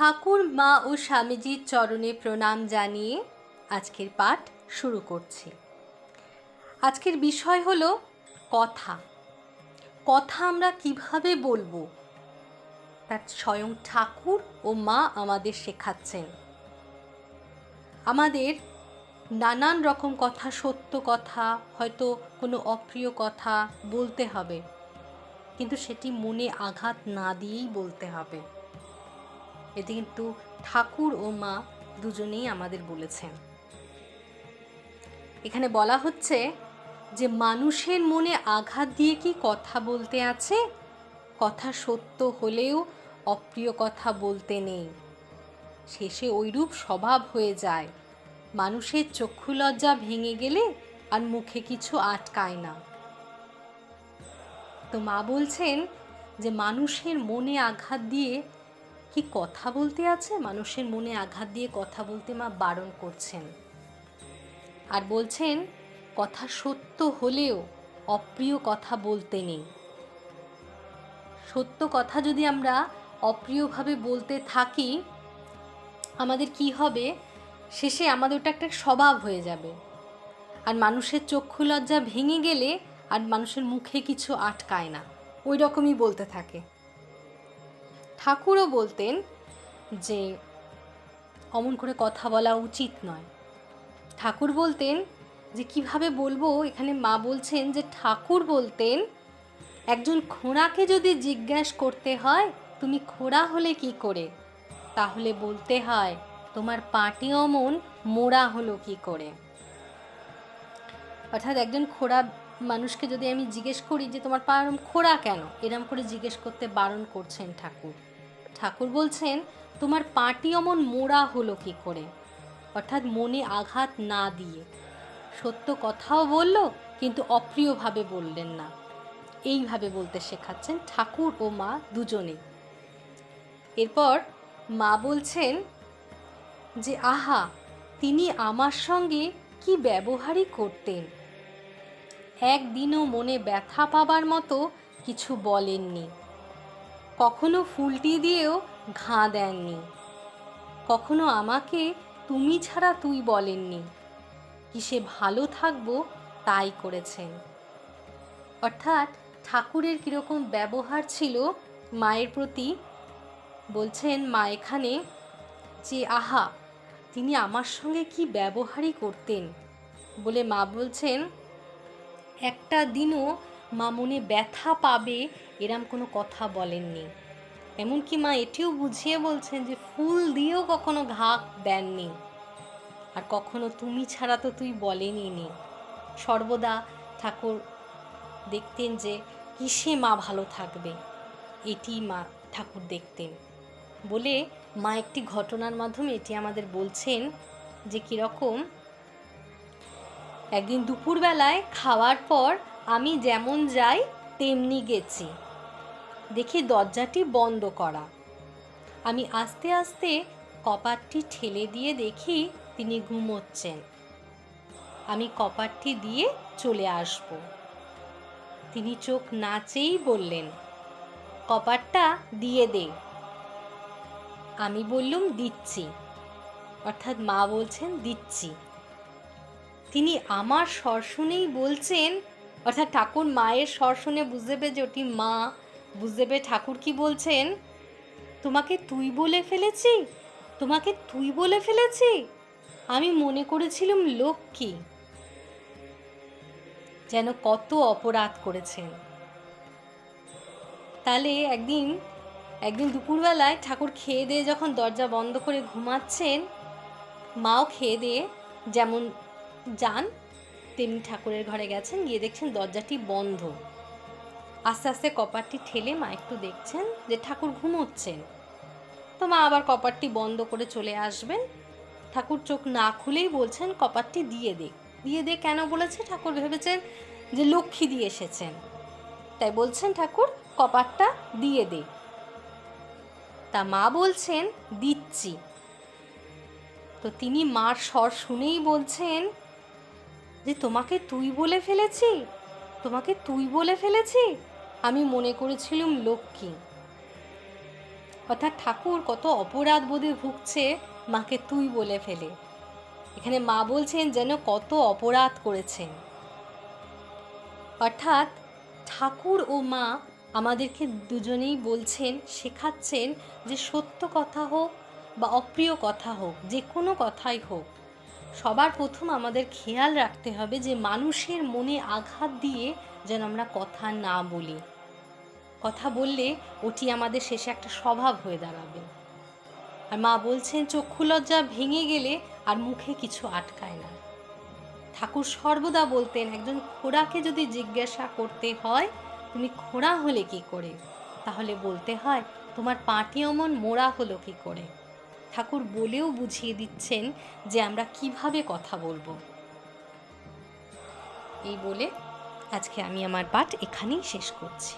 ঠাকুর, মা ও স্বামীজির চরণে প্রণাম জানিয়ে আজকের পাঠ শুরু করছি। আজকের বিষয় হল কথা। কথা আমরা কীভাবে বলব? তার স্বয়ং ঠাকুর ও মা আমাদের শেখাচ্ছেন। আমাদের নানান রকম কথা, সত্য কথা, হয়তো কোনো অপ্রিয় কথা বলতে হবে, কিন্তু সেটি মনে আঘাত না দিয়েই বলতে হবে। এতে কিন্তু ঠাকুর ও মা দুজনেই আমাদের বলেছেন। এখানে বলা হচ্ছে যে মানুষের মনে আঘাত দিয়ে কি কথা বলতে আছে? কথা সত্য হলেও অপ্রিয় কথা বলতে নেই। শেষে ওইরূপ স্বভাব হয়ে যায়। মানুষের চক্ষু লজ্জা ভেঙে গেলে আর মুখে কিছু আটকায় না। তো মা বলছেন যে মানুষের মনে আঘাত দিয়ে কি কথা বলতে আছে? মানুষের মনে আঘাত দিয়ে কথা বলতে মা বারণ করছেন। আর বলছেন, কথা সত্য হলেও অপ্রিয় কথা বলতে নেই। সত্য কথা যদি আমরা অপ্রিয়ভাবে বলতে থাকি, আমাদের কি হবে? শেষে আমাদের ওটা একটা স্বভাব হয়ে যাবে। আর মানুষের চক্ষু লজ্জা ভেঙে গেলে আর মানুষের মুখে কিছু আটকায় না। ওই রকমই বলতে থাকে। ঠাকুরও বলতেন যে, অমন করে কথা বলা উচিত নয়। ঠাকুর বলতেন যে, কীভাবে বলব? এখানে মা বলছেন যে, ঠাকুর বলতেন, একজন খোঁড়াকে যদি জিজ্ঞাসা করতে হয়, তুমি খোঁড়া হলে কি করে? তাহলে বলতে হয়, তোমার পাটি অমন, মোড়া হলো কি করে? অর্থাৎ একজন খোঁড়া মানুষকে যদি আমি জিজ্ঞেস করি যে, তোমার পা এরম খোড়া কেন? এরম করে জিজ্ঞেস করতে বারণ করছেন ঠাকুর। ঠাকুর বলছেন, তোমার পাটি অমন মোড়া হলো কি করে? অর্থাৎ মনে আঘাত না দিয়ে। সত্য কথাও বলল, কিন্তু অপ্রিয়ভাবে বললেন না। এইভাবে বলতে শেখাচ্ছেন ঠাকুর ও মা দুজনেই এরপর মা বলছেন যে, আহা, তিনি আমার সঙ্গে কি ব্যবহারই করতেন? একদিনও মনে ব্যথা পাবার মতো কিছু বলেননি। কখনো ফুলটি দিয়েও ঘা দেননি। কখনো আমাকে তুমি ছাড়া তুই বলেননি। কিসে ভালো থাকব তাই করেছেন। অর্থাৎ ঠাকুরের কীরকম ব্যবহার ছিল মায়ের প্রতি, বলছেন মা এখানে যে, আহা, তিনি আমার সঙ্গে কি ব্যবহারই করতেন? বলে মা বলছেন, একটা দিনও মা মনে ব্যথা পাবে এরম কোনো কথা বলেননি। এমনকি মা এটিও বুঝিয়ে বলছেন যে ফুল দিয়েও কখনো ঘা দেননি। আর কখনো তুমি ছাড়া তো তুই বলেনি নি। সর্বদা ঠাকুর দেখতেন যে কিসে মা ভালো থাকবে, এটি মা ঠাকুর দেখতেন। বলে মা একটি ঘটনার মাধ্যমে এটি আমাদের বলছেন যে কীরকম, একদিন দুপুরবেলায় খাওয়ার পর আমি যেমন যাই, তেমনি গেছি। দেখি দরজাটি বন্ধ করা। আমি আস্তে আস্তে কপারটি ঠেলে দিয়ে দেখি তিনি ঘুমোচ্ছেন। আমি কপারটি দিয়ে চলে আসব। তিনি চোখ নাচেই বললেন কপারটা দিয়ে দে। আমি বললুম, দিচ্ছি। অর্থাৎ মা বলছেন, দিচ্ছি। তিনি আমার স্বর শুনেই বলছেন, অর্থাৎ ঠাকুর মায়ের স্বর শুনে বুঝতে পেরে যে ওটি মা বুঝতে পেরে ঠাকুর কি বলছেন? তোমাকে তুই বলে ফেলেছি? তোমাকে তুই বলে ফেলেছি? আমি মনে করেছিলাম লক্ষ্মী। যেন কত অপরাধ করেছেন। তাহলে একদিন একদিন দুপুরবেলায় ঠাকুর খেয়ে দিয়ে যখন দরজা বন্ধ করে ঘুমাচ্ছেন, মাও খেয়ে দিয়ে যেমন যান, তেমনি ঠাকুরের ঘরে গেছেন, গিয়ে দেখছেন দরজাটি বন্ধ। আস্তে আস্তে কপারটি ঠেলে মা একটু দেখছেন যে ঠাকুর ঘুমোচ্ছেন। তো মা আবার কপারটি বন্ধ করে চলে আসবেন। ঠাকুর চোখ না খুলেই বলছেন কপারটি দিয়ে দে। দিয়ে দে কেন বলেছে? ঠাকুর ভেবেছেন যে লক্ষ্মী দিয়ে এসেছেন। তাই বলছেন, ঠাকুর কপারটা দিয়ে দে। তা মা বলছেন, দিচ্ছি। তো তিনি মার স্বর শুনেই বলছেন যে, তোমাকে তুই বলে ফেলেছি? তোমাকে তুই বলে ফেলেছি? আমি মনে করেছিলাম লক্ষ্মী। অর্থাৎ ঠাকুর কত অপরাধ বোধে ভুগছে মাকে তুই বলে ফেলে। এখানে মা বলছেন যেন কত অপরাধ করেছেন। অর্থাৎ ঠাকুর ও মা আমাদেরকে দুজনেই বলছেন, শেখাচ্ছেন যে সত্য কথা হোক বা অপ্রিয় কথা হোক, যে কোনো কথাই হোক সবার প্রথম আমাদের খেয়াল রাখতে হবে যে মানুষের মনে আঘাত দিয়ে যেন আমরা কথা না বলি। কথা বললে ওটি আমাদের শেষে একটা স্বভাব হয়ে দাঁড়াবে। আর মা বলছেন, চক্ষু লজ্জা ভেঙে গেলে আর মুখে কিছু আটকায় না। ঠাকুর সর্বদা বলতেন, একজন খোড়াকে যদি জিজ্ঞাসা করতে হয়, তুমি খোড়া হলে কি করে? তাহলে বলতে হয়, তোমার পাটি অমন মোড়া হলো কি করে? ঠাকুর বলেও বুঝিয়ে দিচ্ছেন যে আমরা কীভাবে কথা বলব। এই বলে আজকে আমি আমার পাঠ এখানেই শেষ করছি।